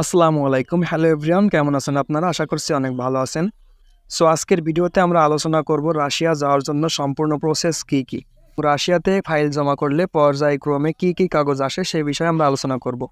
আসসালামু আলাইকুম। Hello everyone কেমন আছেন আপনারা? আশা করছি অনেক ভালো আছেন। সো আজকের ভিডিওতে আমরা আলোচনা করব রাশিয়া যাওয়ার জন্য সম্পূর্ণ প্রসেস কি কি? রাশিয়াতে ফাইল জমা করলে পর্যায়ক্রমে কি কি কাগজ আসে সেই বিষয়ে আমরা আলোচনা করব।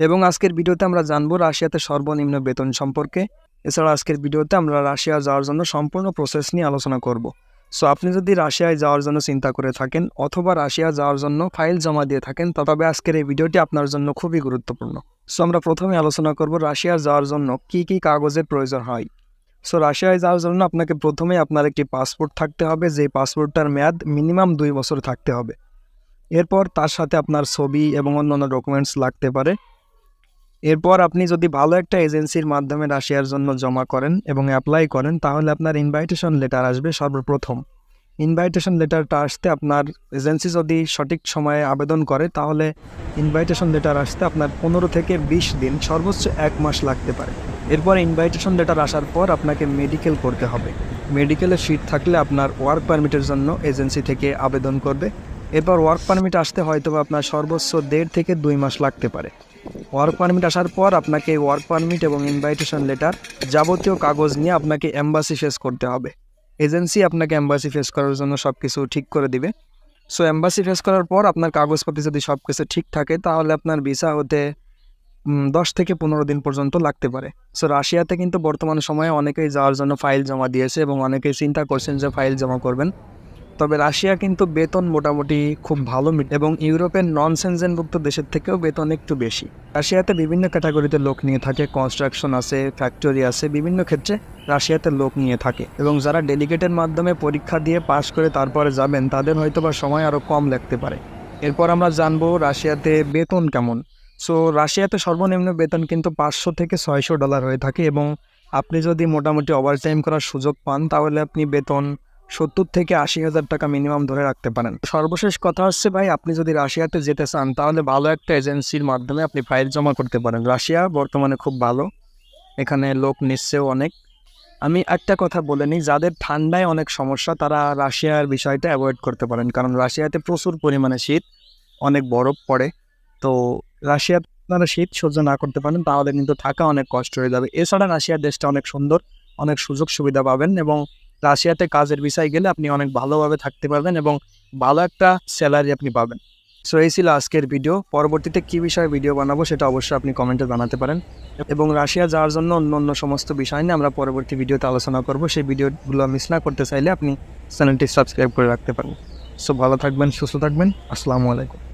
এবং আজকের ভিডিওতে আমরা জানব রাশিয়াতে সর্বনিম্ন বেতন সম্পর্কে। এছাড়া আজকের ভিডিওতে আমরা রাশিয়া যাওয়ার জন্য সম্পূর্ণ প্রসেস নিয়ে আলোচনা করব। সো আপনি যদি রাশিয়ায় যাওয়ার জন্য চিন্তা করে থাকেন অথবা রাশিয়া যাওয়ার জন্য ফাইল জমা দিয়ে থাকেন, তবে আজকের এই ভিডিওটি আপনার জন্য খুবই গুরুত্বপূর্ণ। সো আমরা প্রথমে আলোচনা করব রাশিয়া যাওয়ার জন্য কি কি কাগজের প্রয়োজন হয়। সো রাশিয়ায় যাওয়ার জন্য আপনাকে প্রথমে আপনার একটি পাসপোর্ট থাকতে হবে যে পাসপোর্টটার মেয়াদ মিনিমাম দুই বছর থাকতে হবে। এরপর তার সাথে আপনার ছবি এবং অন্যান্য ডকুমেন্টস লাগতে পারে। এরপর আপনি যদি ভালো একটা এজেন্সির মাধ্যমে রাশিয়ার জন্য জমা করেন এবং অ্যাপ্লাই করেন, তাহলে আপনার ইনভাইটেশন লেটার আসবে সর্বপ্রথম। ইনভাইটেশন লেটারটা আসতে আপনার এজেন্সি যদি সঠিক সময়ে আবেদন করে, তাহলে ইনভাইটেশন লেটার আসতে আপনার পনেরো থেকে বিশ দিন, সর্বোচ্চ এক মাস লাগতে পারে। এরপর ইনভাইটেশন লেটার আসার পর আপনাকে মেডিকেল করতে হবে। মেডিকেলের সিট থাকলে আপনার ওয়ার্ক পারমিটের জন্য এজেন্সি থেকে আবেদন করবে। এরপর ওয়ার্ক পারমিট আসতে হয়তো আপনার সর্বোচ্চ দেড় থেকে দুই মাস লাগতে পারে। ওয়ার্ক পারমিট আসার পর আপনাকে ওয়ার্ক পারমিট এবং ইনভাইটেশন লেটার যাবতীয় কাগজ নিয়ে আপনাকে অ্যাম্বাসি শেষ করতে হবে। এজেন্সি আপনাকে অ্যাম্বাসি ফেস করার জন্য সব কিছু ঠিক করে দিবে। সো অ্যাম্বাসি ফেস করার পর আপনার কাগজপত্র যদি সব কিছু ঠিক থাকে, তাহলে আপনার ভিসা হতে দশ থেকে পনেরো দিন পর্যন্ত লাগতে পারে। সো রাশিয়াতে কিন্তু বর্তমান সময়ে অনেকেই যাওয়ার জন্য ফাইল জমা দিয়েছে এবং অনেকেই চিন্তা করছেন যে ফাইল জমা করবেন। তবে রাশিয়া কিন্তু বেতন মোটামুটি খুব ভালো এবং ইউরোপের নন সেনজেনভুক্ত দেশের থেকেও বেতন একটু বেশি। রাশিয়াতে বিভিন্ন ক্যাটাগরিতে লোক নিয়ে থাকে কনস্ট্রাকশন আছে ফ্যাক্টরি আছে, বিভিন্ন ক্ষেত্রে রাশিয়াতে লোক নিয়ে থাকে। এবং যারা ডেলিগেটের মাধ্যমে পরীক্ষা দিয়ে পাশ করে তারপরে যাবেন, তাদের হয়তো বা সময় আরও কম লাগতে পারে। এরপর আমরা জানব রাশিয়াতে বেতন কেমন। সো রাশিয়াতে সর্বনিম্ন বেতন কিন্তু পাঁচশো থেকে ছয়শো ডলার হয়ে থাকে এবং আপনি যদি মোটামুটি ওভারটাইম করার সুযোগ পান, তাহলে আপনি বেতন সত্তর থেকে আশি হাজার টাকা মিনিমাম ধরে রাখতে পারেন। সর্বশেষ কথা হচ্ছে ভাই, আপনি যদি রাশিয়াতে যেতে চান, তাহলে ভালো একটা এজেন্সির মাধ্যমে আপনি ফাইল জমা করতে পারেন। রাশিয়া বর্তমানে খুব ভালো, এখানে লোক নিশ্চয়ও অনেক। আমি একটা কথা বলে নিই, যাদের ঠান্ডায় অনেক সমস্যা, তারা রাশিয়ার বিষয়টা অ্যাভয়েড করতে পারেন। কারণ রাশিয়াতে প্রচুর পরিমাণে শীত, অনেক বরফ পড়ে। তো রাশিয়া আপনারা শীত সহ্য না করতে পারেন, তাহলে কিন্তু থাকা অনেক কষ্ট হয়ে যাবে। এছাড়া রাশিয়ার দেশটা অনেক সুন্দর, অনেক সুযোগ সুবিধা পাবেন এবং রাশিয়াতে কাজের বিষয় গেলে আপনি অনেক ভালোভাবে থাকতে পারবেন এবং ভালো একটা স্যালারি আপনি পাবেন। সো এই ছিল আজকের ভিডিও পরবর্তীতে কী বিষয়ে ভিডিও বানাবো সেটা অবশ্যই আপনি কমেন্টে জানাতে পারেন। এবং রাশিয়া যাওয়ার জন্য অন্য অন্য সমস্ত বিষয় নিয়ে আমরা পরবর্তী ভিডিওতে আলোচনা করব। সেই ভিডিওগুলো মিস না করতে চাইলে আপনি চ্যানেলটি সাবস্ক্রাইব করে রাখতে পারেন। সো ভালো থাকবেন, সুস্থ থাকবেন। আসসালামু আলাইকুম।